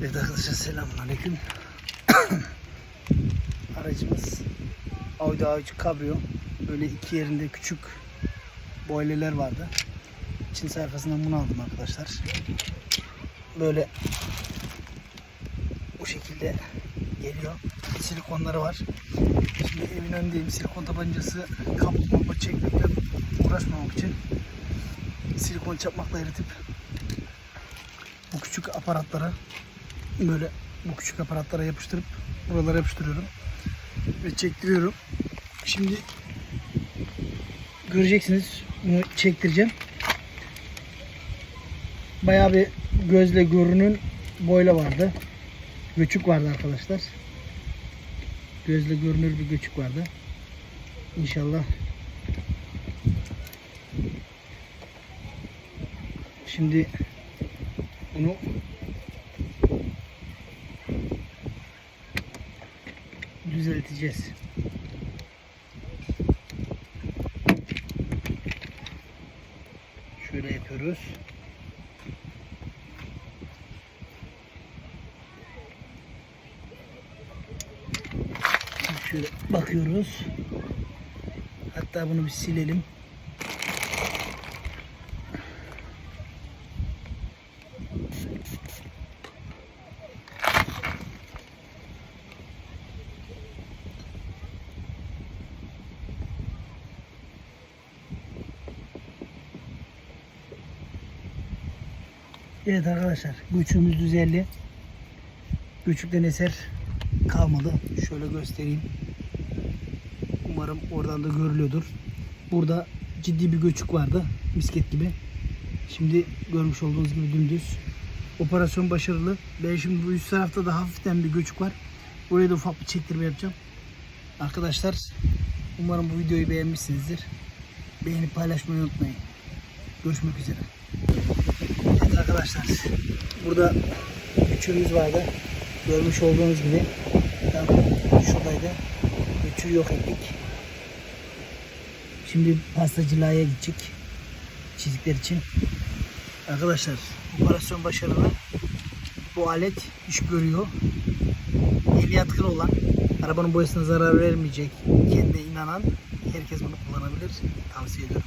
Evet arkadaşlar selamünaleyküm. Aracımız Audi A3 Cabrio. Böyle iki yerinde küçük boilerler vardı. Çin sayfasından bunu aldım arkadaşlar. Böyle bu şekilde geliyor. Silikonları var. Şimdi evin önündeyim. Silikon tabancası kaplama çekmekle uğraşmamak için silikon çakmakla eritip bu küçük aparatlara böyle bu küçük aparatlara yapıştırıp buralara yapıştırıyorum ve çektiriyorum. Şimdi göreceksiniz bunu çektireceğim. Bayağı bir gözle görünün boyla vardı. Göçük vardı arkadaşlar. Gözle görünür bir göçük vardı. İnşallah Şimdi bunu düzelteceğiz. Şöyle yapıyoruz. Şöyle bakıyoruz. Hatta bunu bir silelim. Evet arkadaşlar göçümüz düzeldi. Göçükten eser kalmadı. Şöyle göstereyim. Umarım oradan da görülüyordur. Burada ciddi bir göçük vardı. Misket gibi. Şimdi görmüş olduğunuz gibi dümdüz. Operasyon başarılı. Ben şimdi bu üst tarafta da hafiften bir göçük var. Buraya da ufak bir çektirme yapacağım. Arkadaşlar umarım bu videoyu beğenmişsinizdir. Beğenip paylaşmayı unutmayın. Görüşmek üzere. Arkadaşlar burada üçümüz vardı. Görmüş olduğunuz gibi tam şuradaydı. Üçü yok ettik. Şimdi pastacılığa gidecek çizikler için. Arkadaşlar operasyon başarılı. Bu alet iş görüyor. Eli yatkın olan, arabanın boyasına zarar vermeyecek, kendine inanan herkes bunu kullanabilir. Tavsiye ederim.